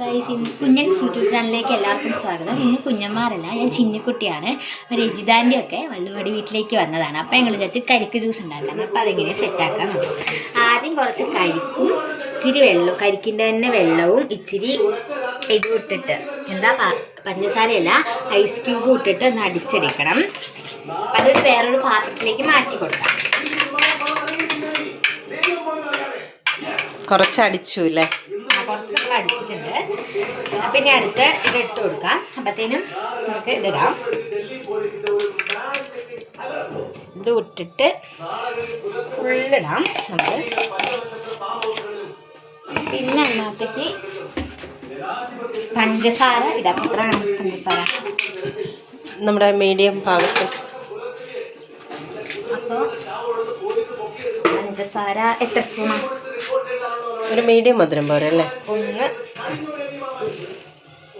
Guys ഇന്ന് കുഞ്ഞൻസ് YouTube ചാനലിലേക്ക് എല്ലാവർക്കും സ്വാഗതം. ഇന്ന് കുഞ്ഞന്മാരല്ല ഞാൻ ചിന്നിക്കുട്ടിയാണ്. ഒരു രജിതാന്റെ ഒക്കെ വള്ളുവടി വീട്ടിലേക്ക് വന്നതാണ്. അപ്പം ഞങ്ങൾ വിചാരിച്ച് കരിക്ക് ജ്യൂസ് ഉണ്ടാക്കാൻ അപ്പം അതെങ്ങനെ സെറ്റാക്കാൻ നോക്കും. ആദ്യം കുറച്ച് കരിക്കും ഇച്ചിരി വെള്ളവും കരിക്കിന്റെ തന്നെ വെള്ളവും ഇച്ചിരി ഇതും ഇട്ടിട്ട് എന്താ പഞ്ചസാരയല്ല ഐസ് ക്യൂബ് ഇട്ടിട്ട് ഒന്ന് അടിച്ചെടുക്കണം. അപ്പം അത് വേറൊരു പാത്രത്തിലേക്ക് മാറ്റി കൊടുക്കാം. കുറച്ച് അടിച്ചു അല്ലേ കുറച്ച് നമ്മൾ അടിച്ചിട്ടുണ്ട് പിന്നെ അടുത്ത് ഇത് ഇട്ട് കൊടുക്കാം. അപ്പത്തേനും നമുക്ക് ഇതിടാം ഇത് ഇട്ടിട്ട് ഫുള്ളിടാം നമുക്ക് പിന്നെ അതിനകത്തേക്ക് പഞ്ചസാര ഇടാം. എത്രയാണ് പഞ്ചസാര. നമ്മുടെ മീഡിയം പാകത്തിൽ അപ്പോൾ പഞ്ചസാര എത്ര സ്പൂണാണ് ഒരു മീഡിയം മധുരം പോരെ അല്ലേ? ഒന്ന്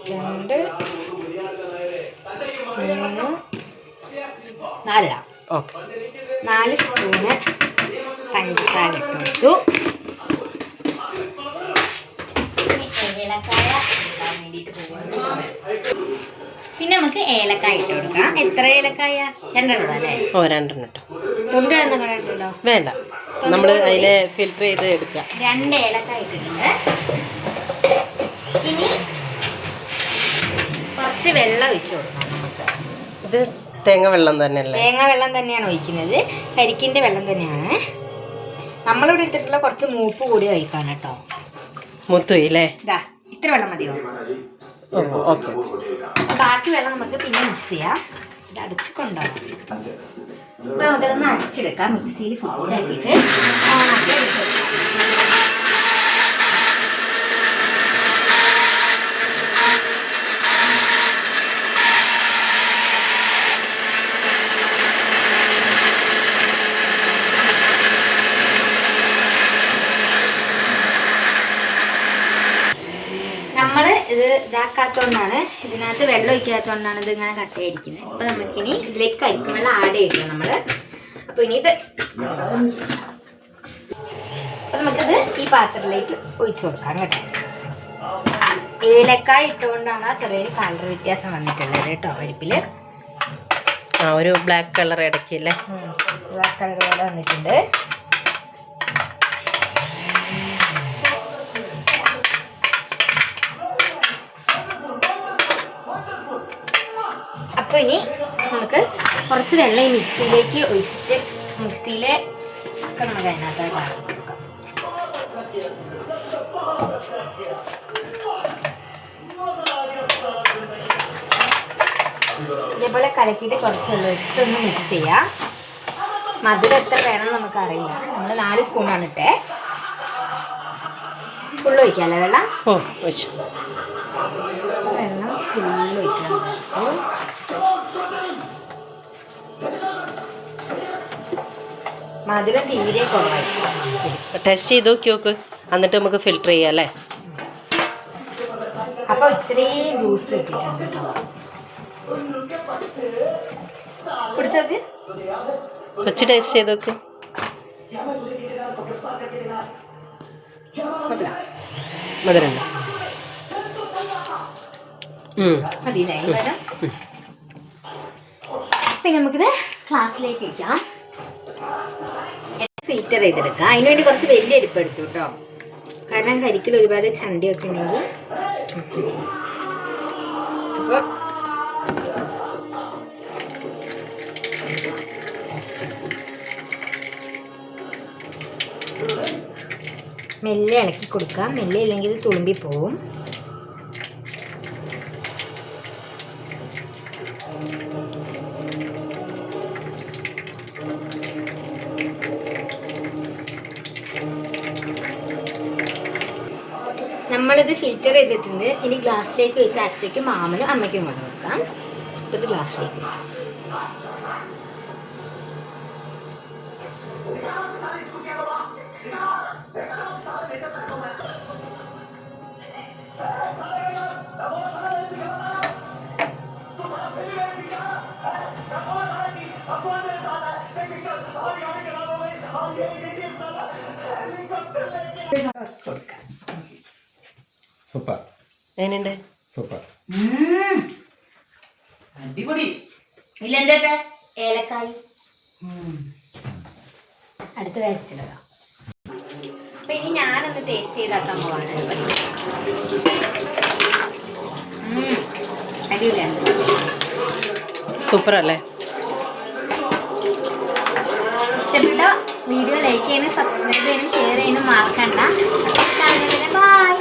രണ്ട് മൂന്ന് നാലിടാം. ഓക്കെ. നാല് സ്പൂണ് പഞ്ചസാര ഇട്ട് കൊടുത്തു. ഇനി ഏലക്കായ ഇടാൻ വേണ്ടിയിട്ട് പോകുന്നു. പിന്നെ നമുക്ക് ഏലക്കായ ഇട്ട് കൊടുക്കാം. എത്ര ഏലക്കായ? രണ്ടെണ്ണം ഇടാം അല്ലേ? ഓ രണ്ടെണ്ണം ഇട്ടോ. തൊണ്ട് എണ്ണം കണ്ടല്ലോ വേണ്ട. നമ്മൾ അതിനെ ഫിൽറ്റർ ചെയ്ത് എടുക്കുക. രണ്ട് ഏലക്കായ ഇട്ടിട്ടുണ്ട് ഇനി കുറച്ച് വെള്ളം ഒഴിച്ചു കൊടുക്കാം ഇത് തേങ്ങ വെള്ളം തന്നെയല്ലേ? തേങ്ങ വെള്ളം തന്നെയാണ് ഒഴിക്കുന്നത്. കരിക്കിന്റെ വെള്ളം തന്നെയാണ്. നമ്മളിവിടെ എടുത്തിട്ടുള്ള കുറച്ച് മൂപ്പ് കൂടി ഒഴിക്കാൻ കേട്ടോ. മുത്തുയില്ലേ ഇതാ ഇത്ര വെള്ളം മതിയോ? Okay okay. ബാക്കി വെള്ളം നമുക്ക് പിന്നെ മിക്സ് ചെയ്യാം. ഇത് അടച്ച് കൊണ്ടുപോകാം അപ്പൊ നമുക്കതൊന്ന് അടിച്ചെടുക്കാം. മിക്സിയിൽ ഫോണ്ടാക്കിയിട്ട് ഓണാക്കി എടുക്കാം നമ്മൾ ഇത് ഇതാക്കാത്തതുകൊണ്ടാണ് ഇതിനകത്ത് വെള്ളം ഒഴിക്കാത്തതുകൊണ്ടാണ് ഇത് ഇങ്ങനെ കട്ടയായിരിക്കുന്നത് അപ്പോൾ നമുക്കിനി ഇതിലേക്ക് കരിക്കും വെള്ളം ആഡ് ചെയ്യണം നമ്മൾ അപ്പോൾ ഇനി ഇത് അപ്പോൾ നമുക്കിത് ഈ പാത്രത്തിലേക്ക് ഒഴിച്ചു കൊടുക്കാം കേട്ടോ. ഏലക്കായ ഇട്ടുകൊണ്ടാണ് ആ ചെറിയൊരു കളർ വ്യത്യാസം വന്നിട്ടുള്ളത് കേട്ടോ പരിപ്പിൽ ആ ഒരു ബ്ലാക്ക് കളർ ഇടയ്ക്ക് അല്ലേ? ബ്ലാക്ക് കളർ പോലെ വന്നിട്ടുണ്ട്. അപ്പൊ ഇനി നമുക്ക് കുറച്ച് വെള്ളം ഈ മിക്സിയിലേക്ക് ഒഴിച്ചിട്ട് മിക്സിയിലെ ഒക്കെ നമുക്ക് അതിനകത്ത് കൊടുക്കാം. ഇതേപോലെ കലക്കിയിട്ട് കുറച്ച് വെള്ളം ഒഴിച്ചിട്ട് ഒന്ന് മിക്സ് ചെയ്യാം. മധുരം എത്ര വേണം നമുക്ക് അറിയില്ല നമ്മൾ നാല് സ്പൂണാണ് ഇട്ടേ. ഫുള്ള് ഒഴിക്കാല്ലേ വെള്ളം? വെള്ളം ഫുള്ള് ഒഴിക്കാൻ വിചാരിച്ചു. മധുരം തീരെ കുറവായി. ടെസ്റ്റ് ചെയ്തു നോക്കി നോക്ക്. എന്നിട്ട് നമുക്ക് ഫിൽട്ടർ ചെയ്യാം അല്ലേ? അപ്പൊ ഇത്രയും ജ്യൂസ് കിട്ടിയിട്ടുണ്ട് കേട്ടോ. കുടിച്ചോക്ക്? കുറച്ച് ടേസ്റ്റ് ചെയ്ത് നോക്ക്. മധുരം പിന്നെ നമുക്കിത് ക്ലാസ്സിലേക്ക് വയ്ക്കാം ഫിൽറ്റർ ചെയ്തെടുക്കുക അതിന് വേണ്ടി കുറച്ച് വലിയ അരിപ്പ് എടുത്തു കേട്ടോ. കാരണം കരിക്കിൽ ഒരുപാട് ചണ്ടിയൊക്കെ ഉണ്ടെങ്കിൽ അപ്പോൾ മെല്ലെ ഇളക്കി കൊടുക്കാം. മെല്ലെ ഇല്ലെങ്കിൽ തുളുമ്പി പോവും നമ്മളിത് ഫിൽറ്റർ ചെയ്തിട്ടുണ്ട്. ഇനി ഗ്ലാസ്സിലേക്ക് വെച്ച് അച്ഛയ്ക്കും മാമനും അമ്മയ്ക്കും കൊണ്ട് കൊടുക്കാം. അപ്പോൾ ഇത് ഗ്ലാസ്സിലേക്ക് സൂപ്പർ. എങ്ങനെയുണ്ട്? സൂപ്പർ. അടിപൊളി. ഇല്ലെന്തേട്ടെ? ഏലക്കായി. അടുത്ത് വരച്ചിടുക അപ്പൊ ഇനി ഞാനൊന്ന് ടേസ്റ്റ് ചെയ്താക്കാൻ പോവാണ്. അടിപൊളിയാണ് സൂപ്പർ അല്ലേ? ഇഷ്ടപ്പെട്ട വീഡിയോ ലൈക്ക് ചെയ്യാനും സബ്സ്ക്രൈബ് ചെയ്യാനും ഷെയർ ചെയ്യാനും മറക്കണ്ട. ബൈ